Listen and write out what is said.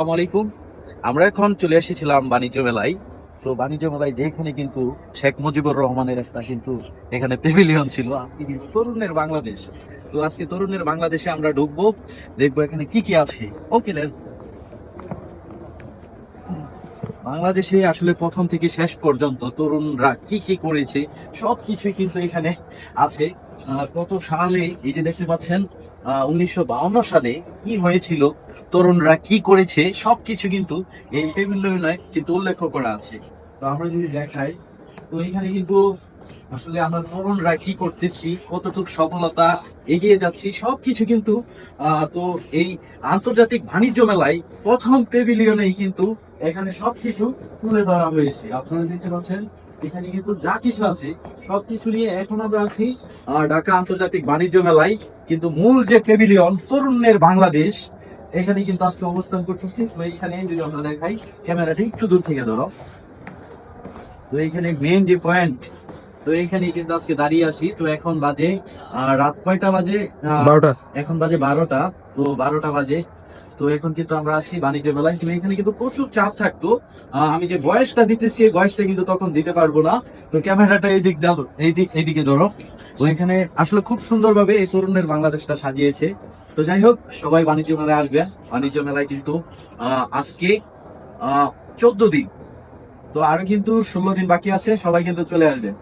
আসসালামু আলাইকুম। আমরা এখন চলে এসেছিলাম বাণিজ্য মেলায়। তো বাণিজ্য মেলায় যেখানে কিন্তু শেখ মুজিবুর রহমানের একটা কিন্তু এখানে পেভিলিয়ন ছিল। তরুণের বাংলাদেশ। তো আজকে তরুণের বাংলাদেশে আমরা ঢুকবো। দেখব এখানে কি কি আছে। ওকে বাংলাদেশে আসলে প্রথম থেকে শেষ পর্যন্ত তরুণরা কি কি করেছে, সবকিছুই কিন্তু এখানে আছে। কত সালে এই যে দেখতে পাচ্ছেন উনিশশো সালে কি হয়েছিল, তরুণরা কি করেছে, সবকিছু কিন্তু এই পেভিলিয়নে কিন্তু উল্লেখ করা আছে। তো আমরা যদি দেখাই, তো এখানে কিন্তু আসলে আমরা তরুণরা কি করতেছি, কতটুকু সফলতা এগিয়ে যাচ্ছি, সবকিছু কিন্তু তো এই আন্তর্জাতিক বাণিজ্য মেলায় প্রথম পেভিলিয়নেই কিন্তু এখানে সবকিছু তুলে ধরা হয়েছে। আপনারা দেখতে পাচ্ছেন এখানে কিন্তু যা কিছু আছে, সবকিছু নিয়ে এখন আমরা আছি ঢাকা আন্তর্জাতিক বাণিজ্য মেলায়। কিন্তু মূল যে পেভিলিয়ন তরুণের বাংলাদেশ, এখানে কিন্তু আজকে অবস্থান করতেছি তো এইখানে যদি আমরা দেখাই। ক্যামেরাটি একটু দূর থেকে ধরো। তো এখানে মেন যে পয়েন্ট তো এইখানে কিন্তু আজকে দাঁড়িয়ে আছি। তো এখন বাজে আহ, রাত কয়টা বাজে? আহ, বারোটা। এখন বাজে বারোটা। তো বারোটা বাজে। তো এখন কিন্তু আমরা আছি বাণিজ্য মেলায় কিন্তু এখানে কিন্তু প্রচুর চাপ থাকতো। আহ, আমি যে বয়সটা দিতেছি এই বয়সটা কিন্তু তখন দিতে পারব না। তো ক্যামেরাটা এই দিক দাও এই দিক এইদিকে ধরো। তো এখানে আসলে খুব সুন্দরভাবে এই তরুণের বাংলাদেশটা সাজিয়েছে। তো যাই হোক সবাই বাণিজ্য মেলায় আসবেন। বাণিজ্য মেলায় কিন্তু আহ, আজকে চোদ্দ দিন। তো আরও কিন্তু ষোলো দিন বাকি আছে। সবাই কিন্তু চলে আসবেন।